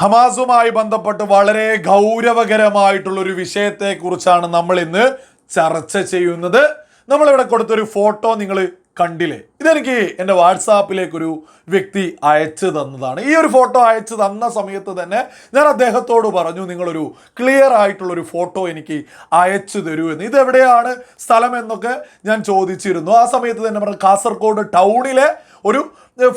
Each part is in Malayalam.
ഹമാസുമായി ബന്ധപ്പെട്ട് വളരെ ഗൗരവകരമായിട്ടുള്ള ഒരു വിഷയത്തെക്കുറിച്ചാണ് നമ്മൾ ഇന്ന് ചർച്ച ചെയ്യുന്നത്. നമ്മളിവിടെ കൊടുത്തൊരു ഫോട്ടോ നിങ്ങൾ കണ്ടില്ലേ? ഇതെനിക്ക് എന്റെ വാട്സാപ്പിലേക്കൊരു വ്യക്തി അയച്ചു തന്നതാണ്. ഈ ഒരു ഫോട്ടോ അയച്ചു തന്ന സമയത്ത് തന്നെ ഞാൻ അദ്ദേഹത്തോട് പറഞ്ഞു നിങ്ങളൊരു ക്ലിയർ ആയിട്ടുള്ളൊരു ഫോട്ടോ എനിക്ക് അയച്ചു തരൂ എന്ന്. ഇതെവിടെയാണ് സ്ഥലം എന്നൊക്കെ ഞാൻ ചോദിച്ചിരുന്നു. ആ സമയത്ത് തന്നെ പറഞ്ഞു കാസർഗോഡ് ടൗണിലെ ഒരു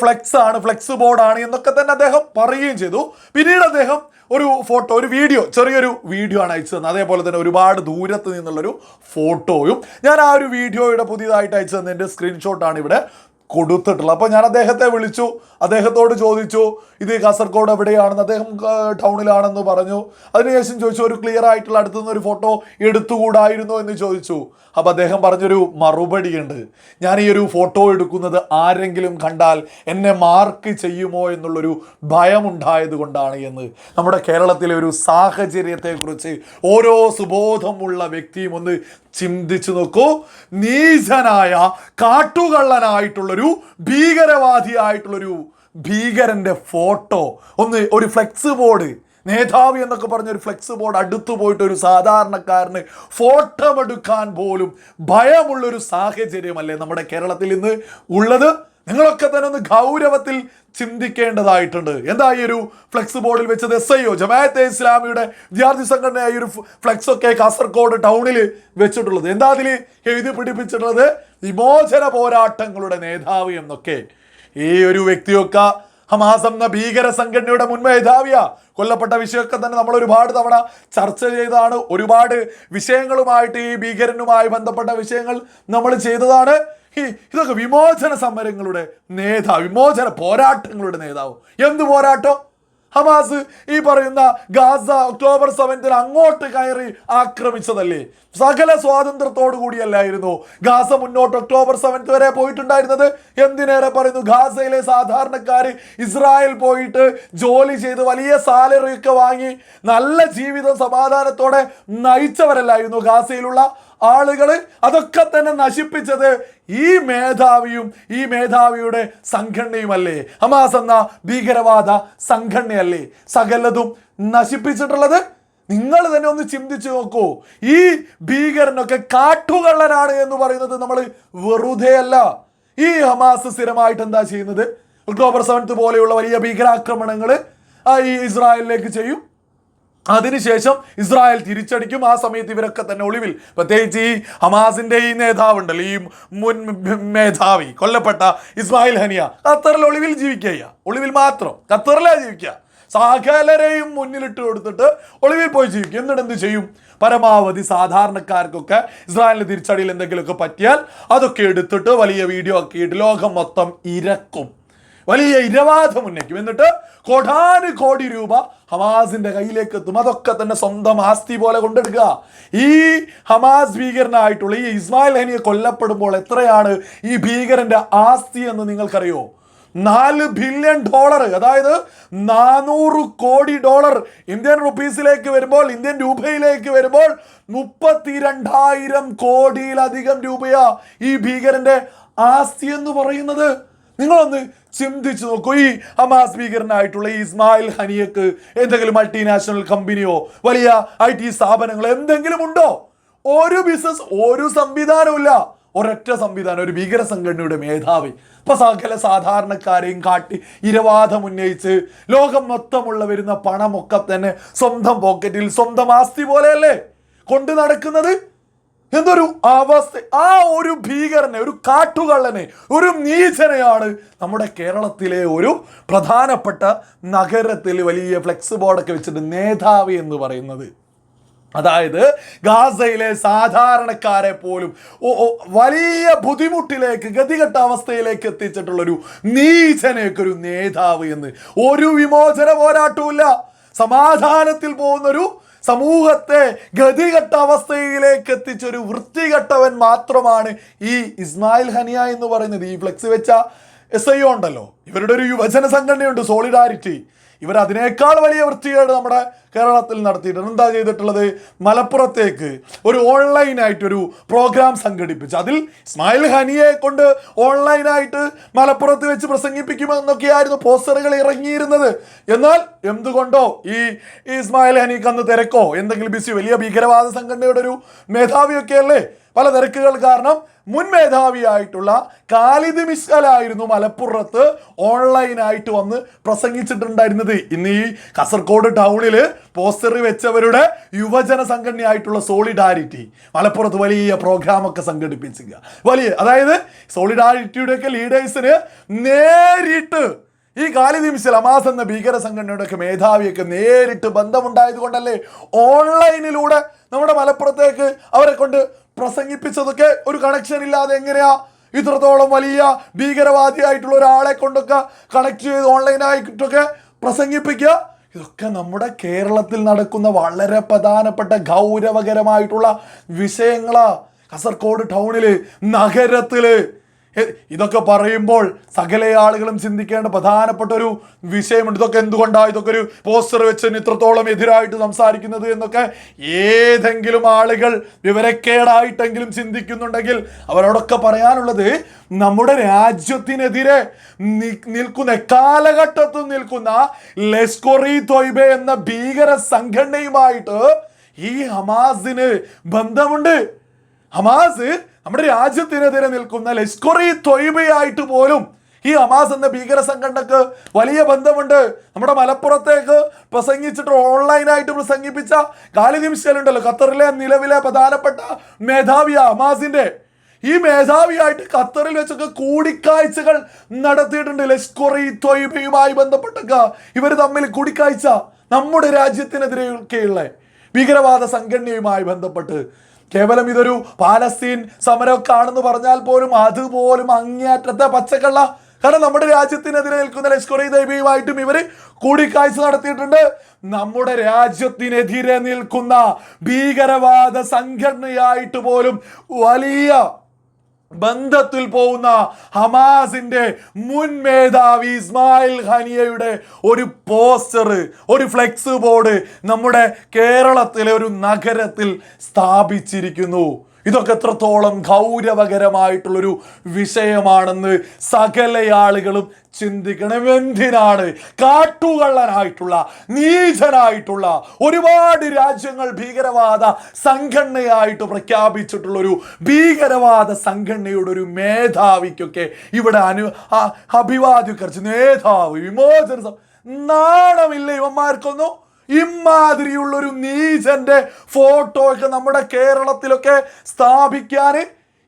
ഫ്ലെക്സ് ആണ് ഫ്ലെക്സ് ബോർഡാണ് എന്നൊക്കെ തന്നെ അദ്ദേഹം പറയുകയും ചെയ്തു. പിന്നീട് അദ്ദേഹം ഒരു ഫോട്ടോ ഒരു വീഡിയോ ചെറിയൊരു വീഡിയോ ആണ് അയച്ചു തന്നത്. അതേപോലെ തന്നെ ഒരുപാട് ദൂരത്ത് നിന്നുള്ളൊരു ഫോട്ടോയും ഞാൻ ആ ഒരു വീഡിയോയുടെ പുതിയതായിട്ട് അയച്ചു തന്നതിന്റെ സ്ക്രീൻഷോട്ടാണ് ഇവിടെ. കൊടുത്തിട്ടുള്ളത് അപ്പോൾ ഞാൻ അദ്ദേഹത്തെ വിളിച്ചു. അദ്ദേഹത്തോട് ചോദിച്ചു ഇത് കാസർഗോഡ് എവിടെയാണെന്ന്? അദ്ദേഹം ടൗണിലാണെന്ന് പറഞ്ഞു. അതിനുശേഷം ചോദിച്ചു ഒരു ക്ലിയർ ആയിട്ടുള്ള അടുത്തു നിന്ന് ഒരു ഫോട്ടോ എടുത്തുകൂടായിരുന്നോ? എന്ന് ചോദിച്ചു. അപ്പോൾ അദ്ദേഹം പറഞ്ഞൊരു മറുപടി ഉണ്ട് ഞാൻ ഈ ഒരു ഫോട്ടോ എടുക്കുന്നത് ആരെങ്കിലും കണ്ടാൽ എന്നെ മാർക്ക് ചെയ്യുമോ എന്നുള്ളൊരു ഭയമുണ്ടായത് കൊണ്ടാണ് എന്ന്. നമ്മുടെ കേരളത്തിലെ ഒരു സാഹചര്യത്തെക്കുറിച്ച് ഓരോ സുബോധമുള്ള വ്യക്തിയും ഒന്ന് ചിന്തിച്ചു നോക്കൂ. നീചനായ കാട്ടുകള്ളനായിട്ടുള്ളൊരു ഭീകരവാദിയായിട്ടുള്ളൊരു ഭീകരന്റെ ഫോട്ടോ. ഒന്ന് ഒരു ഫ്ലെക്സ് ബോർഡ്. നേതാവി എന്നൊക്കെ പറഞ്ഞ ഒരു ഫ്ലെക്സ് ബോർഡ് അടുത്തു പോയിട്ട് ഒരു സാധാരണക്കാരന് ഫോട്ടോ എടുക്കാൻ പോലും ഭയമുള്ളൊരു സാഹചര്യമല്ലേ നമ്മുടെ കേരളത്തിൽ ഇന്ന് ഉള്ളത്? നിങ്ങളൊക്കെ തന്നെ ഒന്ന് ഗൗരവത്തിൽ ചിന്തിക്കേണ്ടതായിട്ടുണ്ട്. എന്താ ഈ ഒരു ഫ്ലെക്സ് ബോർഡിൽ വെച്ചത്? എസ് ഐ ഒ ജമാഅത്തെ ഇസ്ലാമിയുടെ വിദ്യാർത്ഥി സംഘടനയായ ഒരു ഫ്ലെക്സ് ഒക്കെ കാസർഗോഡ് ടൗണിൽ വെച്ചിട്ടുള്ളത്. എന്താ അതിൽ എഴുതി പിടിപ്പിച്ചിട്ടുള്ളത്? വിമോചന പോരാട്ടങ്ങളുടെ നേതാവ് എന്നൊക്കെ. ഈ ഒരു വ്യക്തിയൊക്കെ ഹമാസ് എന്ന ഭീകര സംഘടനയുടെ മുൻ മേധാവിയാ. കൊല്ലപ്പെട്ട വിഷയമൊക്കെ തന്നെ നമ്മൾ ഒരുപാട് തവണ ചർച്ച ചെയ്തതാണ്. ഒരുപാട് വിഷയങ്ങളുമായിട്ട് ഈ ഭീകരനുമായി ബന്ധപ്പെട്ട വിഷയങ്ങൾ നമ്മൾ ചെയ്തതാണ്. ഇതൊക്കെ വിമോചന സമരങ്ങളുടെ നേതാവ് വിമോചന പോരാട്ടങ്ങളുടെ നേതാവ്. എന്ത് പോരാട്ടം? ഹമാസ് ഈ പറയുന്ന ഗാസ ഒക്ടോബർ സെവൻത്തിന് അങ്ങോട്ട് കയറി ആക്രമിച്ചതല്ലേ? സകല സ്വാതന്ത്ര്യത്തോടു കൂടിയല്ലായിരുന്നു ഗാസ മുന്നോട്ട് ഒക്ടോബർ സെവൻത്ത് വരെ പോയിട്ടുണ്ടായിരുന്നത്. എന്തിനേറെ പറയുന്നു? ഗാസയിലെ സാധാരണക്കാർ ഇസ്രായേൽ പോയിട്ട് ജോലി ചെയ്ത് വലിയ സാലറി ഒക്കെ വാങ്ങി നല്ല ജീവിതം സമാധാനത്തോടെ നയിച്ചവരല്ലായിരുന്നു ഗാസയിലുള്ള ആളുകൾ അതൊക്കെ തന്നെ നശിപ്പിച്ചത് ഈ മേധാവിയും ഈ മേധാവിയുടെ സംഘടനയുമല്ലേ? ഹമാസ് എന്ന ഭീകരവാദ സംഘടനയല്ലേ? സകലതും നശിപ്പിച്ചിട്ടുള്ളത്? നിങ്ങൾ തന്നെ ഒന്ന് ചിന്തിച്ചു നോക്കൂ. ഈ ഭീകരനൊക്കെ കാട്ടുകള്ളനാണ് എന്ന് പറയുന്നത് നമ്മൾ വെറുതെ അല്ല ഈ ഹമാസ് സ്ഥിരമായിട്ട് എന്താ ചെയ്യുന്നത്? ഒക്ടോബർ സെവൻത്ത് പോലെയുള്ള വലിയ ഭീകരാക്രമണങ്ങൾ ഈ ഇസ്രായേലിലേക്ക് ചെയ്യും. അതിനുശേഷം ഇസ്രായേൽ തിരിച്ചടിക്കും. ആ സമയത്ത് ഇവരൊക്കെ തന്നെ ഒളിവിൽ. പ്രത്യേകിച്ച് ഈ ഹമാസിന്റെ ഈ നേതാവുണ്ടല്ലോ ഈ മുൻ മേധാവി കൊല്ലപ്പെട്ട ഇസ്മായിൽ ഹനിയ. ഖത്തറിൽ ഒളിവിൽ ജീവിക്കുക ഒളിവിൽ മാത്രം. ഖത്തറിലാ ജീവിക്കുക. സകലരെയും മുന്നിലിട്ട് കൊടുത്തിട്ട് ഒളിവിൽ പോയി ജീവിക്കും. എന്നിട്ട് എന്ത് ചെയ്യും? പരമാവധി സാധാരണക്കാർക്കൊക്കെ ഇസ്രായേലിന്റെ തിരിച്ചടിയിൽ എന്തെങ്കിലുമൊക്കെ പറ്റിയാൽ അതൊക്കെ എടുത്തിട്ട് വലിയ വീഡിയോ ആക്കിയിട്ട് ലോകം മൊത്തം ഇരക്കും. വലിയ ഇരവാദം ഉന്നയിക്കും. എന്നിട്ട് കോടാനു കോടി രൂപ ഹമാസിന്റെ കയ്യിലേക്ക് എത്തും അതൊക്കെ തന്നെ സ്വന്തം ആസ്തി പോലെ കൊണ്ടെടുക്കുക. ഈ ഹമാസ് ഭീകരനായിട്ടുള്ള ഈ ഇസ്മായിൽ ഹനിയെ കൊല്ലപ്പെടുമ്പോൾ എത്രയാണ് ഈ ഭീകരന്റെ ആസ്തി എന്ന് നിങ്ങൾക്കറിയോ? നാല് ബില്യൺ ഡോളർ അതായത് നാനൂറ് കോടി ഡോളർ ഇന്ത്യൻ റുപ്പീസിലേക്ക് വരുമ്പോൾ ഇന്ത്യൻ രൂപയിലേക്ക് വരുമ്പോൾ മുപ്പത്തിരണ്ടായിരം കോടിയിലധികം രൂപയാ ഈ ഭീകരന്റെ ആസ്തി എന്ന് പറയുന്നത്. നിങ്ങളൊന്ന് ചിന്തിച്ചു നോക്കൂ. ഈ ഹമാസ് ഭീകരനായിട്ടുള്ള ഈ ഇസ്മായിൽ ഹനിയക്ക് എന്തെങ്കിലും മൾട്ടിനാഷണൽ കമ്പനിയോ വലിയ ഐ ടി സ്ഥാപനങ്ങളോ എന്തെങ്കിലും ഉണ്ടോ? ഒരു ബിസിനസ് ഒരു സംവിധാനമില്ല ഒരൊറ്റ സംവിധാനം ഒരു ഭീകര സംഘടനയുടെ മേധാവി. ഇപ്പൊ സകല സാധാരണക്കാരെയും കാട്ടി ഇരവാദം ഉന്നയിച്ച് ലോകം മൊത്തമുള്ള വരുന്ന പണമൊക്കെ തന്നെ സ്വന്തം പോക്കറ്റിൽ സ്വന്തം ആസ്തി പോലെയല്ലേ? കൊണ്ടു നടക്കുന്നത് എന്തൊരു അവസ്ഥ. ആ ഒരു ഭീകരനെ ഒരു കാട്ടുകള്ളനെ ഒരു നീചനെയാണ് നമ്മുടെ കേരളത്തിലെ ഒരു പ്രധാനപ്പെട്ട നഗരത്തിൽ വലിയ ഫ്ലെക്സ് ബോർഡൊക്കെ വെച്ചിട്ട് നേതാവ് എന്ന് പറയുന്നത്. അതായത് ഗാസയിലെ സാധാരണക്കാരെ പോലും വലിയ ബുദ്ധിമുട്ടിലേക്ക് ഗതികെട്ട അവസ്ഥയിലേക്ക് എത്തിച്ചിട്ടുള്ളൊരു നീചനെയൊക്കെ ഒരു നേതാവ് എന്ന്. ഒരു വിമോചന പോരാട്ടവും സമാധാനത്തിൽ പോകുന്നൊരു സമൂഹത്തെ ഗതികെട്ട അവസ്ഥയിലേക്ക് എത്തിച്ചൊരു വൃത്തികെട്ടവൻ മാത്രമാണ് ഈ ഇസ്മായിൽ ഹനിയ എന്ന് പറയുന്നത്. ഈ ഫ്ലെക്സ് വെച്ച എസ് ഐ ഉണ്ടല്ലോ. ഇവരുടെ ഒരു യുവജന സംഘടനയുണ്ട് സോളിഡാരിറ്റി ഇവർ അതിനേക്കാൾ വലിയ വൃത്തികേട് നമ്മുടെ കേരളത്തിൽ നടത്തിയിട്ടുണ്ട്. എന്താ ചെയ്തിട്ടുള്ളത്? മലപ്പുറത്തേക്ക് ഒരു ഓൺലൈനായിട്ടൊരു പ്രോഗ്രാം സംഘടിപ്പിച്ചു. അതിൽ ഇസ്മായിൽ ഹനിയെ കൊണ്ട് ഓൺലൈനായിട്ട് മലപ്പുറത്ത് വെച്ച് പ്രസംഗിപ്പിക്കുമെന്നൊക്കെയായിരുന്നു പോസ്റ്ററുകൾ ഇറങ്ങിയിരുന്നത്. എന്നാൽ എന്തുകൊണ്ടോ ഈ ഇസ്മായിൽ ഹനിക്ക് അന്ന് തിരക്കോ എന്തെങ്കിലും ബിസി വലിയ ഭീകരവാദ സംഘടനയുടെ ഒരു മേധാവിയൊക്കെ അല്ലേ? പല തിരക്കുകൾ കാരണം മുൻ മേധാവിയായിട്ടുള്ള കാലിദ് മിസ്കലായിരുന്നു മലപ്പുറത്ത് ഓൺലൈനായിട്ട് വന്ന് പ്രസംഗിച്ചിട്ടുണ്ടായിരുന്നത്. ഇന്ന് ഈ കാസർഗോഡ് ടൗണിൽ പോസ്റ്റർ വെച്ചവരുടെ യുവജന സംഘടനയായിട്ടുള്ള സോളിഡാരിറ്റി. മലപ്പുറത്ത് വലിയ പ്രോഗ്രാമൊക്കെ സംഘടിപ്പിച്ചിരിക്കുക. വലിയ അതായത് സോളിഡാരിറ്റിയുടെ ഒക്കെ ലീഡേഴ്സിന് നേരിട്ട് ഈ കാലി നിമിഷം അമാസ് എന്ന ഭീകര സംഘടനയുടെ ഒക്കെ മേധാവിയൊക്കെ നേരിട്ട് ബന്ധമുണ്ടായത് കൊണ്ടല്ലേ ഓൺലൈനിലൂടെ നമ്മുടെ മലപ്പുറത്തേക്ക് അവരെ കൊണ്ട് പ്രസംഗിപ്പിച്ചതൊക്കെ ഒരു കണക്ഷൻ ഇല്ലാതെ എങ്ങനെയാ ഇത്രത്തോളം വലിയ ഭീകരവാദിയായിട്ടുള്ള ഒരാളെ കൊണ്ടൊക്കെ കണക്ട് ചെയ്ത് ഓൺലൈനായിട്ടൊക്കെ പ്രസംഗിപ്പിക്കുക. ഇതൊക്കെ നമ്മുടെ കേരളത്തിൽ നടക്കുന്ന വളരെ പ്രധാനപ്പെട്ട ഗൗരവകരമായിട്ടുള്ള വിഷയങ്ങളാ. കാസർഗോഡ് ടൗണിൽ നഗരത്തിൽ. ഇതൊക്കെ പറയുമ്പോൾ സകല ആളുകളും ചിന്തിക്കേണ്ട പ്രധാനപ്പെട്ട ഒരു വിഷയമുണ്ട്. ഇതൊക്കെ എന്തുകൊണ്ടാണ് ഇതൊക്കെ ഒരു പോസ്റ്റർ വെച്ച് ഇത്രത്തോളം എതിരായിട്ട് സംസാരിക്കുന്നത് എന്നൊക്കെ ഏതെങ്കിലും ആളുകൾ വിവരക്കേടായിട്ടെങ്കിലും ചിന്തിക്കുന്നുണ്ടെങ്കിൽ അവരോടൊക്കെ പറയാനുള്ളത് നമ്മുടെ രാജ്യത്തിനെതിരെ നിൽക്കുന്ന എക്കാലഘട്ടത്തിൽ നിൽക്കുന്ന ലെസ്കൊറി തൊയ്ബെ എന്ന ഭീകര സംഘടനയുമായിട്ട് ഈ ഹമാസിന് ബന്ധമുണ്ട്. ഹമാസ് നമ്മുടെ രാജ്യത്തിനെതിരെ നിൽക്കുന്ന ലഷ്കൊറി തൊയ്ബയായിട്ട് പോലും ഈ ഹമാസ് എന്ന ഭീകര സംഘടനക്ക് വലിയ ബന്ധമുണ്ട്. നമ്മുടെ മലപ്പുറത്തേക്ക് പ്രസംഗിച്ചിട്ട് ഓൺലൈനായിട്ട് പ്രസംഗിപ്പിച്ച മിഷേൽ ഉണ്ടല്ലോ. ഖത്തറിലെ നിലവിലെ പ്രധാനപ്പെട്ട മേധാവിയ ഹമാസിന്റെ. ഈ മേധാവിയായിട്ട് ഖത്തറിൽ വെച്ചൊക്കെ കൂടിക്കാഴ്ചകൾ നടത്തിയിട്ടുണ്ട് ലഷ്കൊറി തൊയ്ബയുമായി ബന്ധപ്പെട്ടൊക്കെ. ഇവർ തമ്മിൽ കൂടിക്കാഴ്ച നമ്മുടെ രാജ്യത്തിനെതിരെയൊക്കെയുള്ള ഭീകരവാദ സംഘടനയുമായി ബന്ധപ്പെട്ട്. കേവലം ഇതൊരു പാലസ്തീൻ സമരമൊക്കെ ആണെന്ന് പറഞ്ഞാൽ പോലും അതുപോലും അങ്ങേയറ്റത്തെ പച്ചക്കള്ള. കാരണം നമ്മുടെ രാജ്യത്തിനെതിരെ നിൽക്കുന്ന ലഷ്കറി ദൈബയുമായിട്ടും ഇവർ കൂടിക്കാഴ്ച നടത്തിയിട്ടുണ്ട്. നമ്മുടെ രാജ്യത്തിനെതിരെ നിൽക്കുന്ന ഭീകരവാദ സംഘടനയായിട്ട് പോലും വലിയ ബന്ധത്തിൽ പോകുന്ന ഹമാസിന്റെ മുൻ മേധാവി ഇസ്മായിൽ ഖനിയയുടെ ഒരു പോസ്റ്റർ ഒരു ഫ്ലെക്സ് ബോർഡ് നമ്മുടെ കേരളത്തിലെ ഒരു നഗരത്തിൽ സ്ഥാപിച്ചിരിക്കുന്നു. ഇതൊക്കെ എത്രത്തോളം ഗൗരവകരമായിട്ടുള്ളൊരു വിഷയമാണെന്ന് സകല ആളുകളും ചിന്തിക്കണം എന്തിനാണ് കാട്ടുകള്ളനായിട്ടുള്ള നീചനായിട്ടുള്ള ഒരുപാട് രാജ്യങ്ങൾ ഭീകരവാദ സംഘടനയായിട്ട് പ്രഖ്യാപിച്ചിട്ടുള്ള ഒരു ഭീകരവാദ സംഘടനയുടെ ഒരു മേധാവിക്കൊക്കെ ഇവിടെ അനു അഭിവാദ്യം അഭിവാദ്യക്കറിച്ച് നേതാവ് വിമോചന നാണമില്ല ഇവന്മാർക്കൊന്നും. ഇമാതിരിയുള്ള ഒരു നീചന്റെ ഫോട്ടോ ഒക്കെ നമ്മുടെ കേരളത്തിലൊക്കെ സ്ഥാപിക്കാൻ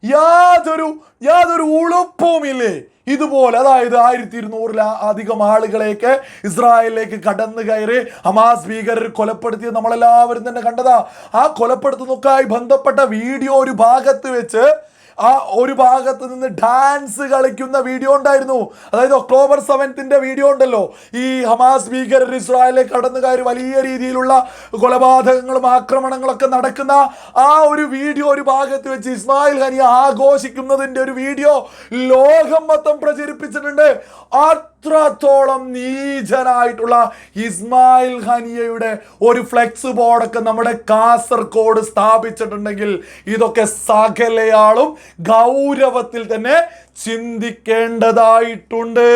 യാതൊരു യാതൊരു ഉളുപ്പുമില്ലേ? ഇതുപോലെ അതായത് ആയിരത്തി ഇരുന്നൂറില അധികം ആളുകളെയൊക്കെ ഇസ്രായേലിലേക്ക് കടന്നു കയറി ഹമാസ് ഭീകരർ കൊലപ്പെടുത്തിയത് നമ്മളെല്ലാവരും തന്നെ കണ്ടതാ. ആ കൊലപ്പെടുത്തുന്നൊക്കെയായി ബന്ധപ്പെട്ട വീഡിയോ ഒരു ഭാഗത്ത് വെച്ച് ആ ഒരു ഭാഗത്ത് നിന്ന് ഡാൻസ് കളിക്കുന്ന വീഡിയോ ഉണ്ടായിരുന്നു. അതായത് ഒക്ടോബർ സെവൻത്തിന്റെ വീഡിയോ ഉണ്ടല്ലോ. ഈ ഹമാസ് ഭീകരർ ഇസ്രായേലിൽ കടന്നു കയറി വലിയ രീതിയിലുള്ള കൊലപാതകങ്ങളും ആക്രമണങ്ങളൊക്കെ നടക്കുന്ന ആ ഒരു വീഡിയോ ഒരു ഭാഗത്ത് വെച്ച് ഇസ്മായിൽ ഹനി ആഘോഷിക്കുന്നതിന്റെ ഒരു വീഡിയോ ലോകം മൊത്തം പ്രചരിപ്പിച്ചിട്ടുണ്ട്. അത്രത്തോളം നീചനായിട്ടുള്ള ഇസ്മായിൽ ഹനിയയുടെ ഒരു ഫ്ലെക്സ് ബോർഡൊക്കെ നമ്മുടെ കാസർഗോഡ് സ്ഥാപിച്ചിട്ടുണ്ടെങ്കിൽ ഇതൊക്കെ സകലയാളും ഗൗരവത്തിൽ തന്നെ ചിന്തിക്കേണ്ടതായിട്ടുണ്ട്.